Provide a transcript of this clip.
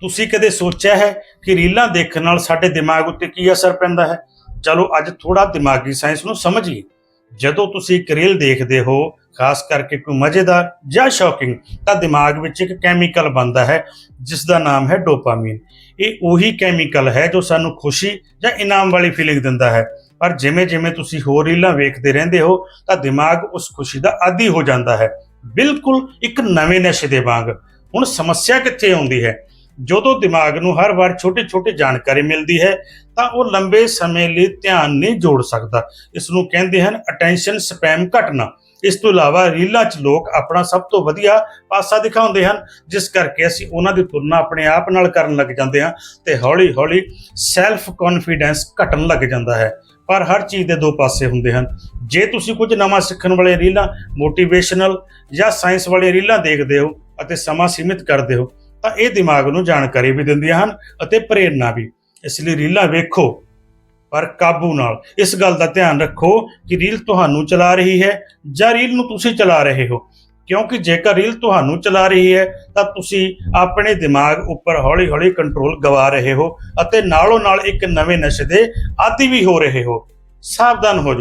ਤੁਸੀਂ ਕਦੇ ਸੋਚਿਆ ਹੈ ਕਿ ਰੀਲਾਂ ਦੇਖਣ ਨਾਲ ਸਾਡੇ ਦਿਮਾਗ ਉੱਤੇ ਕੀ ਅਸਰ ਪੈਂਦਾ ਹੈ? ਚਲੋ, ਅੱਜ ਥੋੜਾ ਦਿਮਾਗੀ ਸਾਇੰਸ ਨੂੰ ਸਮਝੀਏ। ਜਦੋਂ ਤੁਸੀਂ ਇੱਕ ਰੀਲ ਦੇਖਦੇ ਹੋ, ਖਾਸ ਕਰਕੇ ਕੋਈ ਮਜ਼ੇਦਾਰ ਜਾਂ ਸ਼ੌਕਿੰਗ ਤਾਂ ਦਿਮਾਗ ਵਿੱਚ ਇੱਕ ਕੈਮੀਕਲ ਬਣਦਾ ਹੈ ਜਿਸ ਦਾ ਨਾਮ ਹੈ ਡੋਪਾਮਾਈਨ ਇਹ ਉਹੀ ਕੈਮੀਕਲ ਹੈ ਜੋ ਸਾਨੂੰ ਖੁਸ਼ੀ ਜਾਂ ਇਨਾਮ ਵਾਲੀ ਫੀਲਿੰਗ ਦਿੰਦਾ ਹੈ। ਪਰ ਜਿਵੇਂ ਜਿਵੇਂ ਤੁਸੀਂ ਹੋਰ ਰੀਲਾਂ ਵੇਖਦੇ ਰਹਿੰਦੇ ਹੋ, ਤਾਂ ਦਿਮਾਗ ਉਸ ਖੁਸ਼ੀ ਦਾ ਆਦੀ ਹੋ ਜਾਂਦਾ ਹੈ। ਬਿਲਕੁਲ ਇੱਕ ਨਵੇਂ ਨਸ਼ੇ ਦੇ ਵਾਂਗ। ਹੁਣ ਸਮੱਸਿਆ ਕਿੱਥੇ ਆਉਂਦੀ ਹੈ? ਜਦੋਂ ਦਿਮਾਗ ਨੂੰ ਹਰ ਵਾਰ ਛੋਟੀ-ਛੋਟੀ ਜਾਣਕਾਰੀ ਮਿਲਦੀ ਹੈ, ਤਾਂ ਉਹ ਲੰਬੇ ਸਮੇਂ ਲਈ ਧਿਆਨ ਨਹੀਂ ਜੋੜ ਸਕਦਾ। ਇਸ ਨੂੰ ਕਹਿੰਦੇ ਹਨ ਅਟੈਂਸ਼ਨ ਸਪੈਮ ਘਟਨਾ। ਇਸ ਤੋਂ ਇਲਾਵਾ ਰੀਲਾਂ 'ਚ ਲੋਕ ਆਪਣਾ ਸਭ ਤੋਂ ਵਧੀਆ ਪਾਸਾ ਦਿਖਾਉਂਦੇ ਹਨ, ਜਿਸ ਕਰਕੇ ਅਸੀਂ ਉਹਨਾਂ ਦੀ ਤੁਲਨਾ ਆਪਣੇ ਆਪ ਨਾਲ ਕਰਨ ਲੱਗ ਜਾਂਦੇ ਹਾਂ ਤੇ ਹੌਲੀ-ਹੌਲੀ ਸੈਲਫ ਕੌਨਫੀਡੈਂਸ ਘਟਣ ਲੱਗ ਜਾਂਦਾ ਹੈ। ਪਰ ਹਰ ਚੀਜ਼ ਦੇ ਦੋ ਪਾਸੇ ਹੁੰਦੇ ਹਨ। ਜੇ ਤੁਸੀਂ ਕੁਝ ਨਵਾਂ ਸਿੱਖਣ ਵਾਲੇ ਰੀਲਾਂ ਮੋਟੀਵੇਸ਼ਨਲ ਜਾਂ ਸਾਇੰਸ ਵਾਲੇ ਰੀਲਾਂ ਦੇਖਦੇ ਹੋ ਅਤੇ ਸਮਾਂ ਸੀਮਿਤ ਕਰਦੇ ਹੋ ਤਾਂ ਇਹ ਦਿਮਾਗ ਨੂੰ ਜਾਣਕਾਰੀ ਵੀ ਦਿੰਦੀਆਂ ਹਨ ਅਤੇ ਪ੍ਰੇਰਣਾ ਵੀ। ਇਸ ਲਈ ਰੀਲਾਂ ਵੇਖੋ, ਪਰ ਕਾਬੂ ਨਾਲ। ਇਸ ਗੱਲ ਦਾ ਧਿਆਨ ਰੱਖੋ ਕਿ ਰੀਲ ਤੁਹਾਨੂੰ ਚਲਾ ਰਹੀ ਹੈ ਜਾਂ ਰੀਲ ਨੂੰ ਤੁਸੀਂ ਚਲਾ ਰਹੇ ਹੋ। ਕਿਉਂਕਿ ਜੇਕਰ ਰੀਲ ਤੁਹਾਨੂੰ ਚਲਾ ਰਹੀ ਹੈ, ਤਾਂ ਤੁਸੀਂ ਆਪਣੇ ਦਿਮਾਗ ਉੱਪਰ ਹੌਲੀ-ਹੌਲੀ ਕੰਟਰੋਲ ਗਵਾ ਰਹੇ ਹੋ ਅਤੇ ਨਾਲੋਂ ਨਾਲ ਇੱਕ ਨਵੇਂ ਨਸ਼ੇ ਦੇ ਆਦੀ ਵੀ ਹੋ ਰਹੇ ਹੋ। ਸਾਵਧਾਨ ਹੋ ਜਾਓ।